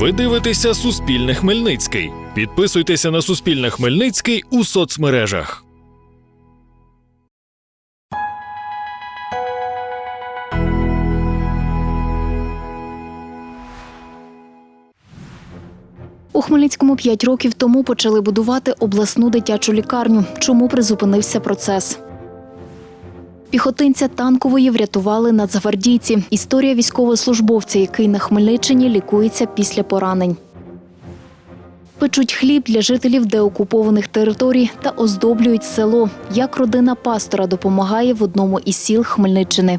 Ви дивитеся Суспільне Хмельницький. Підписуйтеся на Суспільне Хмельницький у соцмережах. У Хмельницькому 5 років тому почали будувати обласну дитячу лікарню. Чому призупинився процес? Піхотинця танкової врятували нацгвардійці. Історія військовослужбовця, який на Хмельниччині лікується після поранень. Печуть хліб для жителів деокупованих територій та оздоблюють село. Як родина пастора допомагає в одному із сіл Хмельниччини.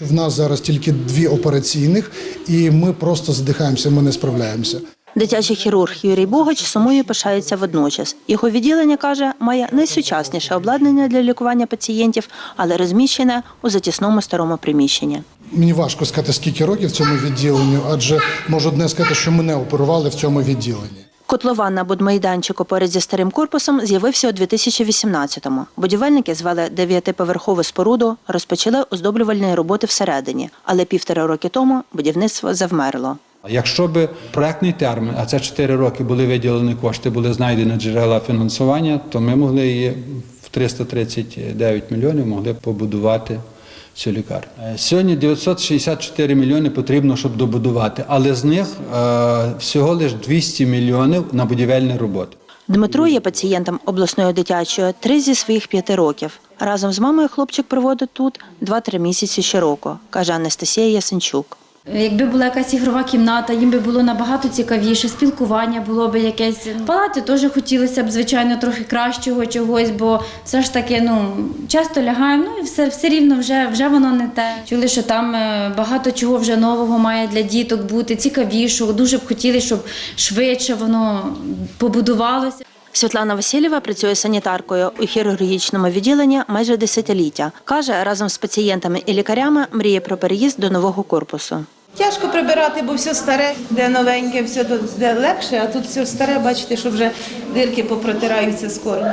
В нас зараз тільки дві операційних, і ми просто задихаємося, ми не справляємося. Дитячий хірург Юрій Богач сумою пишається водночас. Його відділення каже, має найсучасніше обладнання для лікування пацієнтів, але розміщене у затісному старому приміщенні. Мені важко сказати, скільки років в цьому відділенні, адже можу одне сказати, що мене оперували в цьому відділенні. Котлован на будмайданчику поряд зі старим корпусом з'явився у 2018-му. Будівельники звели дев'ятиповерхову споруду, розпочали оздоблювальні роботи всередині, але півтора роки тому будівництво завмерло. Якщо би проектний термін, а це 4 роки були виділені кошти, були знайдені джерела фінансування, то ми могли її в 339 мільйонів могли побудувати цю лікарню. Е, Сьогодні 964 мільйони потрібно, щоб добудувати, але з них е, всього лише 200 мільйонів на будівельні роботи. Дмитро є пацієнтом обласної дитячої три зі своїх п'яти років. Разом з мамою хлопчик проводить тут 2-3 місяці щороку, каже Анастасія Ясенчук. Якби була якась ігрова кімната, їм би було набагато цікавіше, спілкування було б якесь. В палаті теж хотілося б, звичайно, трохи кращого чогось, бо все ж таки, ну, часто лягаємо, ну і все, все рівно вже, вже воно не те. Чули, що там е, багато чого вже нового має для діток бути, цікавішого. Дуже б хотіли, щоб швидше воно побудувалося. Світлана Васильєва працює санітаркою у хірургічному відділенні майже десятиліття. Каже, разом з пацієнтами і лікарями мріє про переїзд до нового корпусу. Тяжко прибирати, бо все старе, де новеньке, все тут де легше, а тут все старе, бачите, що вже дирки попротираються скоро.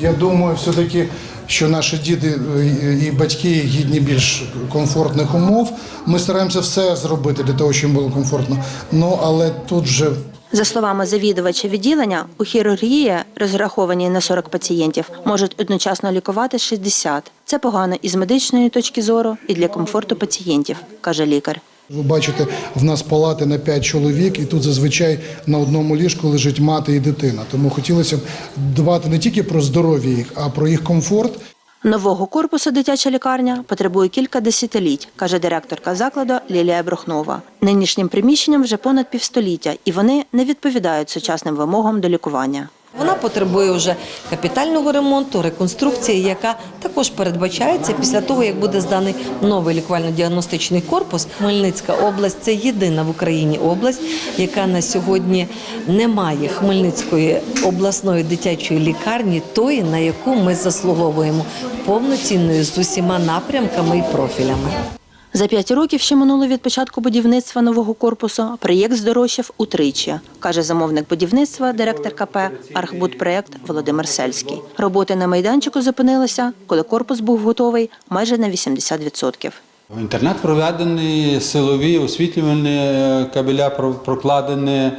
Я думаю, все-таки, що наші діти е, і батьки гідні більш комфортних умов. Ми стараємося все зробити для того, щоб їм було комфортно. Ну але тут вже За словами завідувача відділення, у хірургії, розрахованій на 40 пацієнтів, можуть одночасно лікувати 60. Це погано і з медичної точки зору, і для комфорту пацієнтів, каже лікар. Ви бачите, в нас палати на 5 чоловік, і тут зазвичай на одному ліжку лежить мати і дитина. Тому хотілося б дбати не тільки про здоров'я їх, а про їх комфорт. Нового корпусу дитяча лікарня потребує кілька десятиліть, каже директорка закладу Лілія Брухнова. Нинішнім приміщенням вже понад півстоліття, і вони не відповідають сучасним вимогам до лікування. Вона потребує вже капітального ремонту, реконструкції, яка також передбачається після того, як буде зданий новий лікувально-діагностичний корпус. Хмельницька область це єдина в Україні область, яка на сьогодні не має Хмельницької обласної дитячої лікарні, тої, на яку ми заслуговуємо повноцінною з усіма напрямками і профілями. За п'ять років, що минуло від початку будівництва нового корпусу, проєкт здорожчав утричі, каже замовник будівництва, директор КП «Архбудпроект» Володимир Сельський. Роботи на майданчику зупинилися, коли корпус був готовий майже на 80%. В Інтернет проведені силові освітлювальні е, кабеля, про- прокладені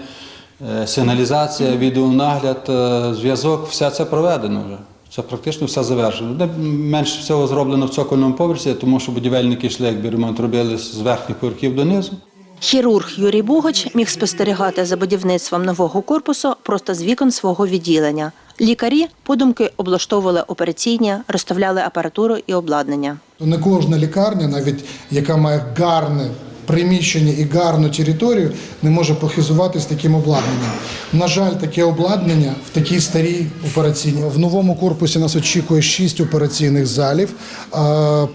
е, сигналізація, відеонагляд, е, зв'язок, все це проведено вже. Це практично все завершено. Де менше всього зроблено в цокольному поверсі, тому що будівельники йшли, якби ремонт робили з верхніх поверхів донизу. Хірург Юрій Бугач міг спостерігати за будівництвом нового корпусу просто з вікон свого відділення. Лікарі подумки облаштовували операційні, розставляли апаратуру і обладнання. Не кожна лікарня, навіть яка має гарне приміщення і гарну територію, не може похизуватись таким обладнанням. На жаль, таке обладнання в такій старій операційній. В новому корпусі нас очікує шість операційних залів.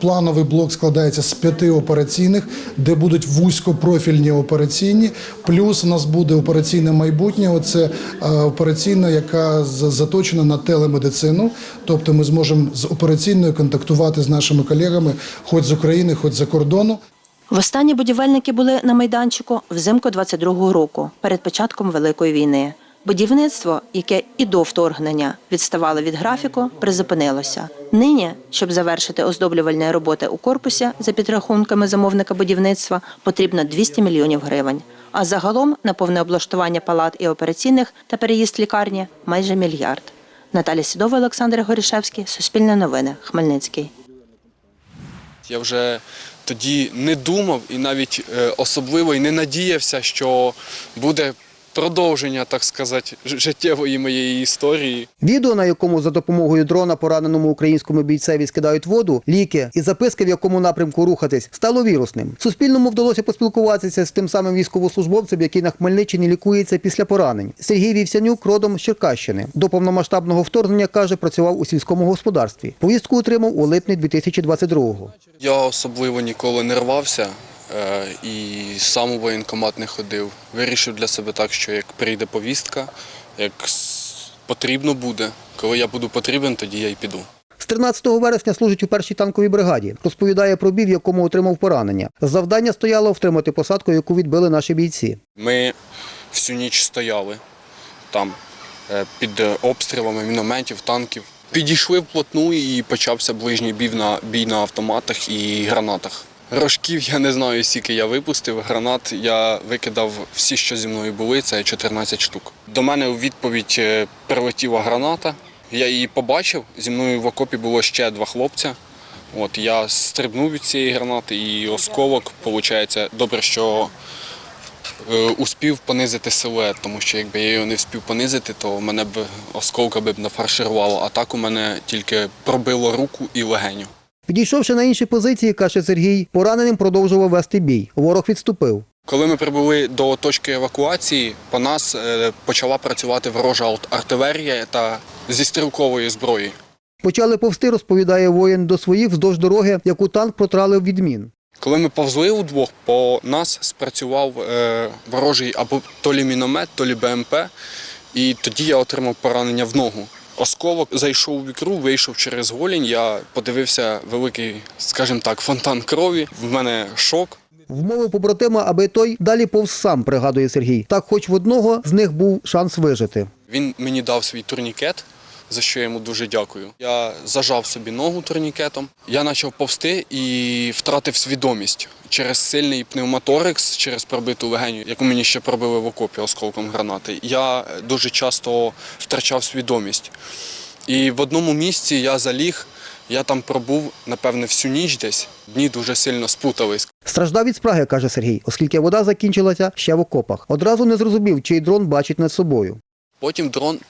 Плановий блок складається з п'яти операційних, де будуть вузькопрофільні операційні. Плюс у нас буде операційне майбутнє. Оце операційна, яка заточена на телемедицину. Тобто ми зможемо з операційною контактувати з нашими колегами, хоч з України, хоч за кордону. Востаннє будівельники були на майданчику взимку 22-го року, перед початком Великої війни. Будівництво, яке і до вторгнення відставало від графіку, призупинилося. Нині, щоб завершити оздоблювальні роботи у корпусі за підрахунками замовника будівництва, потрібно 200 мільйонів гривень. А загалом на повне облаштування палат і операційних та переїзд лікарні майже мільярд. Наталя Сідова, Олександр Горішевський, Суспільне новини, Хмельницький. Я вже тоді не думав і навіть е, особливо і не надіявся, що буде продовження, так сказати, життєвої моєї історії. Відео, на якому за допомогою дрона пораненому українському бійцеві скидають воду, ліки і записки, в якому напрямку рухатись, стало вірусним. Суспільному вдалося поспілкуватися з тим самим військовослужбовцем, який на Хмельниччині лікується після поранень. Сергій Вівсянюк родом з Черкащини. До повномасштабного вторгнення каже, працював у сільському господарстві. Повістку отримав у липні 2022-го. Я особливо ніколи не рвався і сам у воєнкомат не ходив. Вирішив для себе так, що як прийде повістка, як потрібно буде, коли я буду потрібен, тоді я й піду. З 13 вересня служить у першій танковій бригаді. Розповідає про бій, в якому отримав поранення. Завдання стояло втримати посадку, яку відбили наші бійці. Ми всю ніч стояли там е, під е, обстрілами мінометів, танків. Підійшли вплотну і почався ближній бій на, бій на автоматах і гранатах. Рожків я не знаю, скільки я випустив. Гранат я викидав всі, що зі мною були, це 14 штук. До мене у відповідь е, прилетіла граната. Я її побачив. Зі мною в окопі було ще два хлопця. От я стрибнув від цієї гранати і осколок, виходить, добре, що е, успів понизити силует, тому що якби я його не вспів понизити, то мене б осколка б нафарширувало, а так у мене тільки пробило руку і легеню. Підійшовши на інші позиції, каже Сергій, пораненим продовжував вести бій. Ворог відступив. Коли ми прибули до точки евакуації, по нас е, почала працювати ворожа артилерія та зі стрілкової зброї. Почали повсти, розповідає воїн до своїх вздовж дороги, яку танк протралив від мін. Коли ми повзли удвох, по нас спрацював е, ворожий або то лі міномет, то лі БМП, і тоді я отримав поранення в ногу. Осколок зайшов у вікру, вийшов через голінь. Я подивився великий, скажімо так, фонтан крові. В мене шок. Вмовив побратима, аби той далі повз сам, пригадує Сергій. Так, хоч в одного з них був шанс вижити. Він мені дав свій турнікет, за що я йому дуже дякую. Я зажав собі ногу турнікетом. Я почав повсти і втратив свідомість через сильний пневмоторикс, через пробиту легеню, яку мені ще пробили в окопі осколком гранати. Я дуже часто втрачав свідомість. І в одному місці я заліг, я там пробув, напевне, всю ніч десь. Дні дуже сильно спутались. Страждав від спраги, каже Сергій, оскільки вода закінчилася ще в окопах. Одразу не зрозумів, чий дрон бачить над собою. Потім дрон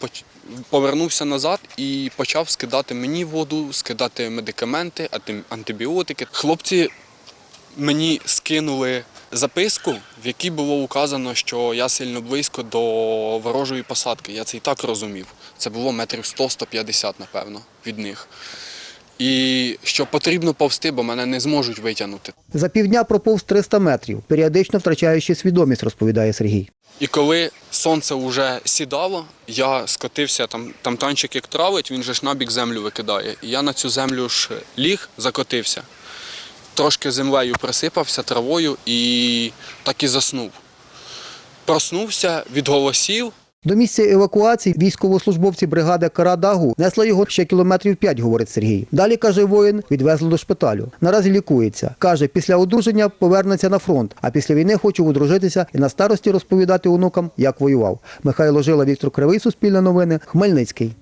повернувся назад і почав скидати мені воду, скидати медикаменти, антибіотики. Хлопці мені скинули записку, в якій було указано, що я сильно близько до ворожої посадки. Я це і так розумів. Це було метрів 100-150, напевно, від них. І що потрібно повсти, бо мене не зможуть витягнути. За півдня проповз 300 метрів, періодично втрачаючи свідомість, розповідає Сергій. І коли сонце вже сідало, я скотився, там, там танчик як травить, він же ж набік землю викидає. І я на цю землю ж ліг, закотився. Трошки землею присипався травою і так і заснув. Проснувся від голосів, До місця евакуації військовослужбовці бригади Карадагу несли його ще кілометрів 5, говорить Сергій. Далі, каже воїн, відвезли до шпиталю. Наразі лікується. Каже, після одруження повернеться на фронт, а після війни хоче одружитися і на старості розповідати онукам, як воював. Михайло Жила, Віктор Кривий, Суспільне новини, Хмельницький.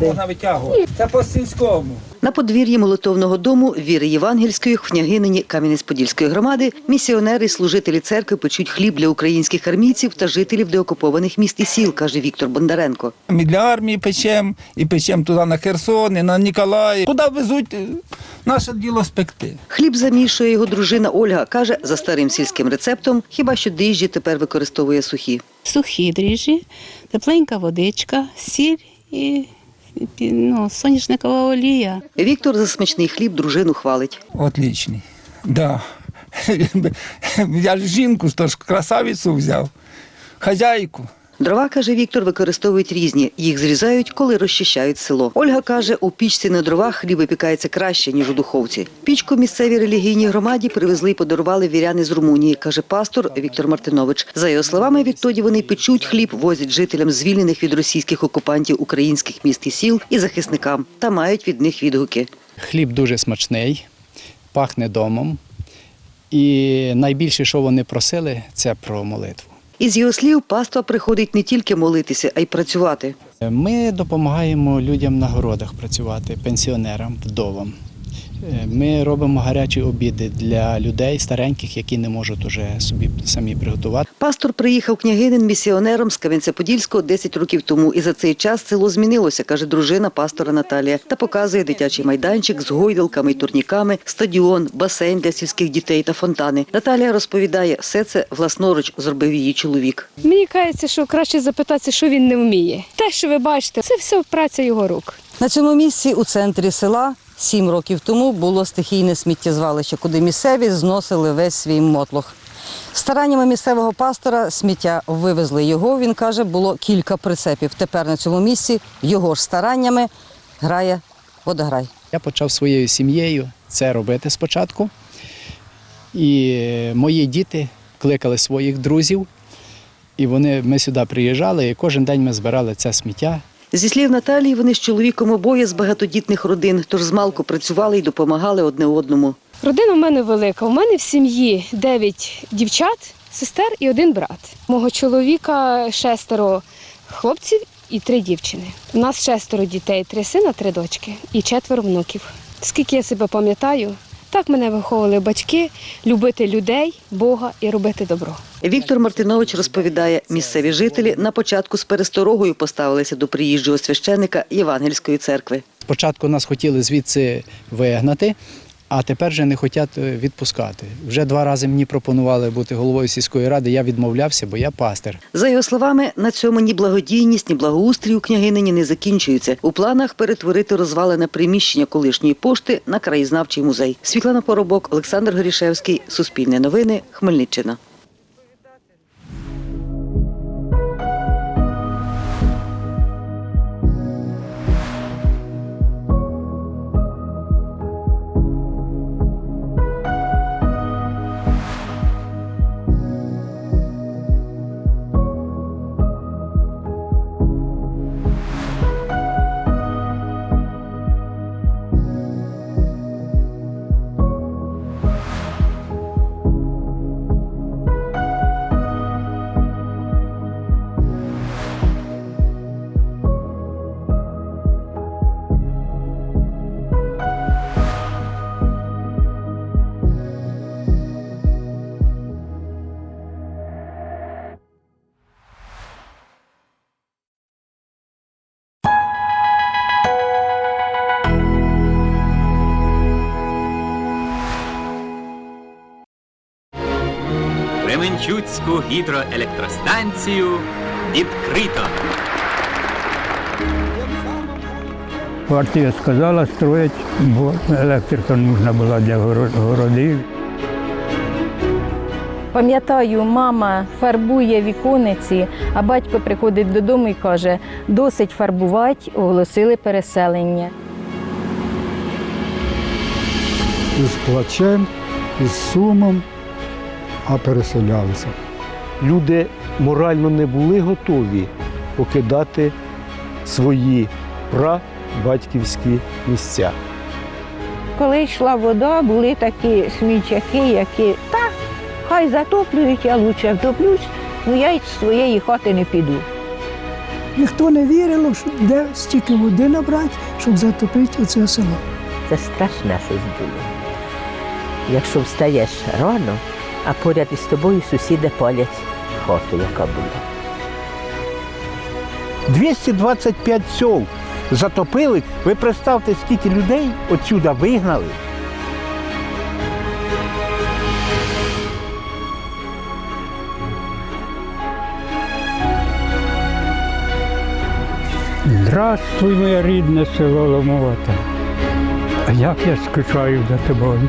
Можна витягувати. Це по сільському. На подвір'ї молитовного дому віри Євангельської княгинині Кам'янець-Подільської громади місіонери і служителі церкви печуть хліб для українських армійців та жителів деокупованих міст і сіл, каже Віктор Бондаренко. Ми для армії печемо, і печемо туди на Херсон, і на Ніколаїв. Куди везуть, е, наше діло спекти. Хліб замішує його дружина Ольга. Каже, за старим сільським рецептом, хіба що дріжджі тепер використовує сухі. сухі дріжджі, тепленька водичка, сіль і ну, соняшникова олія. Віктор за смачний хліб дружину хвалить. Отлічний. Да. Я ж жінку, ж красавицю взяв, хазяйку. Дрова, каже Віктор, використовують різні. Їх зрізають, коли розчищають село. Ольга каже, у пічці на дровах хліб випікається краще, ніж у духовці. Пічку місцевій релігійній громаді привезли і подарували віряни з Румунії, каже пастор Віктор Мартинович. За його словами, відтоді вони печуть хліб, возять жителям звільнених від російських окупантів українських міст і сіл і захисникам та мають від них відгуки. Хліб дуже смачний, пахне домом. І найбільше, що вони просили, це про молитву. Із його слів, паства приходить не тільки молитися, а й працювати. Ми допомагаємо людям на городах працювати, пенсіонерам, вдовам. Е, Ми робимо гарячі обіди для людей стареньких, які не можуть уже собі самі приготувати. Пастор приїхав княгинин місіонером з Кам'янця-Подільського 10 років тому, і за цей час село змінилося, каже дружина пастора Наталія, та показує дитячий майданчик з гойдалками й турніками, стадіон, басейн для сільських дітей та фонтани. Наталія розповідає, все це власноруч зробив її чоловік. Мені кажеться, що краще запитатися, що він не вміє. Те, що ви бачите, це все праця його рук. На цьому місці у центрі села сім років тому було стихійне сміттєзвалище, куди місцеві зносили весь свій мотлох. Стараннями місцевого пастора сміття вивезли його. Він каже, було кілька прицепів. Тепер на цьому місці його ж стараннями грає водограй. Я почав своєю сім'єю це робити спочатку. І мої діти кликали своїх друзів, і вони, ми сюди приїжджали, і кожен день ми збирали це сміття. Зі слів Наталії, вони з чоловіком обоє з багатодітних родин, тож змалку працювали і допомагали одне одному. Родина в мене велика. У мене в сім'ї дев'ять дівчат, сестер і один брат. Мого чоловіка шестеро хлопців і три дівчини. У нас шестеро дітей, три сина, три дочки і четверо внуків. Скільки я себе пам'ятаю, так мене виховували батьки любити людей, Бога і робити добро. Віктор Мартинович розповідає, місцеві жителі на початку з пересторогою поставилися до приїжджого священика Євангельської церкви. Спочатку нас хотіли звідси вигнати, а тепер вже не хочуть е, відпускати. Вже два рази мені пропонували бути головою сільської ради. Я відмовлявся, бо я пастир. За його словами, на цьому ні благодійність, ні благоустрій у княгинині не закінчується. У планах перетворити розвалене приміщення колишньої пошти на краєзнавчий музей. Світлана Поробок, Олександр Горішевський, Суспільне новини, Хмельниччина. Кременчуцьку гідроелектростанцію відкрито. Партія сказала строїть, бо електрика нужна була для горо- городів. Пам'ятаю, мама фарбує вікониці, а батько приходить додому і каже, досить фарбувати, оголосили переселення. Із плачем, із сумом, а переселялися. Люди морально не були готові покидати свої прабатьківські місця. Коли йшла вода, були такі смічаки, які та хай затоплюють, я лучше втоплюсь, ну я й з своєї хати не піду. Ніхто не вірило, що де стільки води набрати, щоб затопити оце село. Це страшне щось було. Якщо встаєш рано, а поряд із тобою сусіди палять хату, яка була. 225 сел затопили. Ви представте, скільки людей отсюда вигнали. Здравствуй, моє рідне село Ломовата. А як я скучаю за тобою.